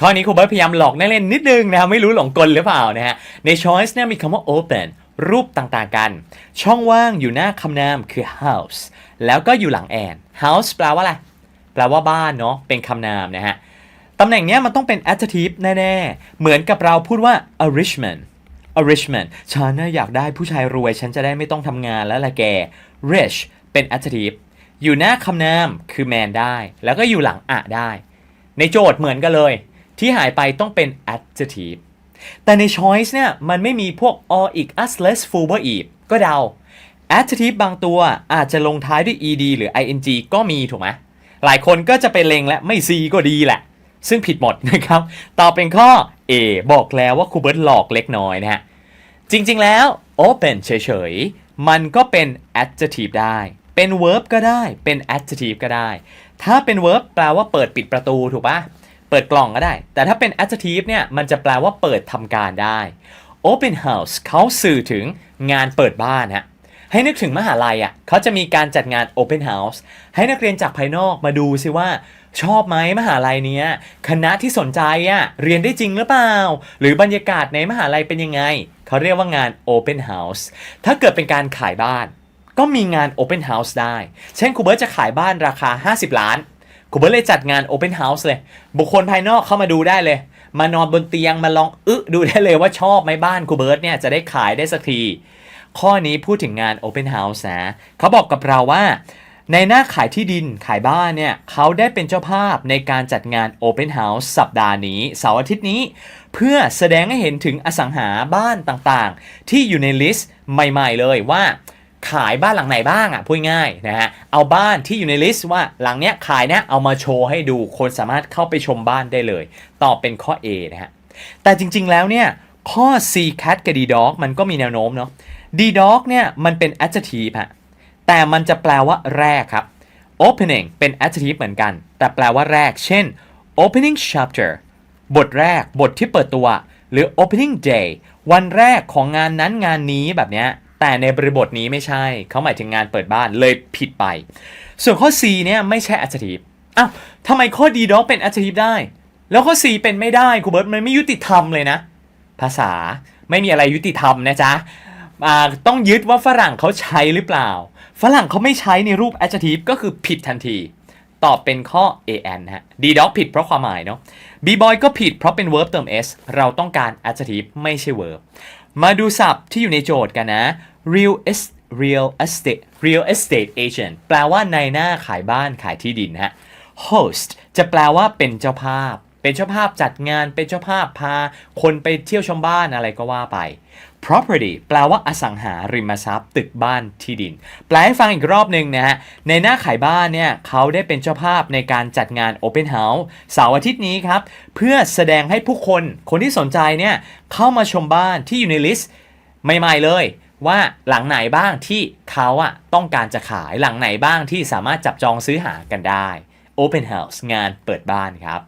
ข้อนี้ครูเบิร์ตพยายามหลอกนักเรียนนิดนึงนะครับไม่รู้หลงกลหรือเปล่านะฮะใน choice เนี่ยมีคำว่า open รูปต่างๆกัน ช่องว่างอยู่หน้าคำนามคือ house แล้วก็อยู่หลัง and house แปลว่าอะไร แปลว่าบ้านเนาะเป็นคำนามนะฮะตำแหน่งเนี้ยมันต้องเป็น adjective แน่ๆ เหมือนกับเราพูดว่า a rich man a rich man ฉันน่ะอยากได้ผู้ชายรวย ฉันจะได้ไม่ต้องทำงานแล้วละแก rich เป็น adjective อยู่หน้าคำนามคือ man ได้ แล้วก็อยู่หลังอะได้ ในโจทย์เหมือนกันเลย ที่หายไปต้องเป็น adjective แต่ใน choice เนี่ยมันไม่มีพวก or อีก us less full ว่าอีกก็เดา adjective บางตัวอาจจะลงท้ายด้วย ed หรือ ing ก็มีถูกไหมหลายคนก็จะไปเลงและไม่ c ก็ดีแหละ ซึ่งผิดหมดนะครับต่อเป็นข้อ A บอกแล้วว่าครูเบิร์ตหลอกเล็กน้อยนะฮะ จริงๆแล้ว open เฉยๆ มันก็เป็น adjective ได้ เป็น verb ก็ได้ เป็น adjective ก็ได้ ถ้าเป็น verb แปลว่าเปิดปิดประตูถูกปะ เปิดกล่องก็ได้ แต่ถ้าเป็น adjective เนี่ย มันจะแปลว่าเปิดทำการได้ open house เขาสื่อถึงงานเปิดบ้านฮะให้นึกถึงมหาลัยอะเขาจะมีการจัดงาน Open House ให้นักเรียนจากภายนอกมาดูซิว่าชอบไหมมหาลัยเนี้ยคณะที่สนใจอะเรียนได้จริงหรือเปล่า หรือบรรยากาศในมหาลัยเป็นยังไง เขาเรียกว่างาน Open House ถ้าเกิดเป็นการขายบ้าน ก็มีงาน Open House ได้ เช่นครูเบิร์ตจะขายบ้านราคา 50 ล้าน ครูเบิร์ตเลยจัดงาน Open House เลย บุคคลภายนอกเข้ามาดูได้เลย มานอนบนเตียงมาลองอึดูได้เลยว่าชอบไหมบ้านครูเบิร์ตเนี่ยจะได้ขายได้สักที ข้อนี้พูดถึงงาน Open House นะเขาบอกกับเราว่า ในหน้าขายที่ดินขายบ้านเนี่ยเขาได้เป็นเจ้าภาพในการจัดงาน Open House สัปดาห์นี้เสาร์อาทิตย์นี้ เพื่อแสดงให้เห็นถึงอสังหาบ้านต่างๆ ที่อยู่ในลิสต์ใหม่ ๆ เลยว่า ขายบ้านหลังไหนบ้างอะพูดง่ายนะฮะเอาบ้านที่อยู่ในลิสต์ว่าหลังเนี้ยขายเนี่ยเอามาโชว์ให้ดูคนสามารถเข้าไปชมบ้านได้เลย ตอบเป็นข้อ A นะฮะแต่จริงๆแล้วเนี่ยข้อ C cat กับ D dog มันก็มีแนวโน้มเนาะ D dog เนี่ยมันเป็น adjective ฮะแต่มันจะแปลว่าแรกครับ opening เป็น adjective เหมือนกัน แต่แปลว่าแรก เช่น opening chapter บทแรกบทที่เปิดตัว หรือ opening day วันแรกของงานนั้นงานนี้แบบเนี้ย แต่ในบริบทนี้ไม่ใช่ เขาหมายถึงงานเปิดบ้านเลยผิดไป ส่วนข้อ C เนี่ยไม่ใช่ adjective อ้าวทำไมข้อ D dog เป็น adjective ได้ แล้วข้อ C เป็นไม่ได้ครูเบิร์ตมันไม่ยุติธรรมเลยนะ ภาษาไม่มีอะไรยุติธรรมนะจ๊ะต้องยึดว่าฝรั่งเขาใช้หรือเปล่า ฝรั่งเขาไม่ใช้ในรูป adjective ก็คือผิดทันที ตอบเป็นข้อ an ฮะ d dog ผิดเพราะความหมายเนาะ b boy ก็ผิดเพราะเป็น verb เติม s เราต้องการ adjective ไม่ใช่ verb มาดูศัพท์ที่อยู่ในโจทย์กันนะ real est real estate real estate agent แปลว่าในหน้าขายบ้านขายที่ดินฮะ host จะแปลว่าเป็นเจ้าภาพ เป็นเจ้าภาพจัดงานเป็นเจ้าภาพพา คนไปเที่ยวชมบ้านอะไรก็ว่าไป property แปลว่าอสังหาริมทรัพย์ตึกบ้านที่ดิน แปลให้ฟังอีกรอบหนึ่งนะฮะ ในหน้าขายบ้านเนี่ยเขาได้เป็นเจ้าภาพในการจัดงาน Open House เสาร์อาทิตย์นี้ครับ เพื่อแสดงให้ผู้คนคนที่สนใจเนี่ยเข้ามาชมบ้านที่อยู่ในลิสต์ใหม่ๆเลยว่าหลังไหนบ้างที่เขาอะต้องการจะขายหลังไหนบ้างที่สามารถจับจองซื้อหากันได้ Open House งานเปิดบ้านครับ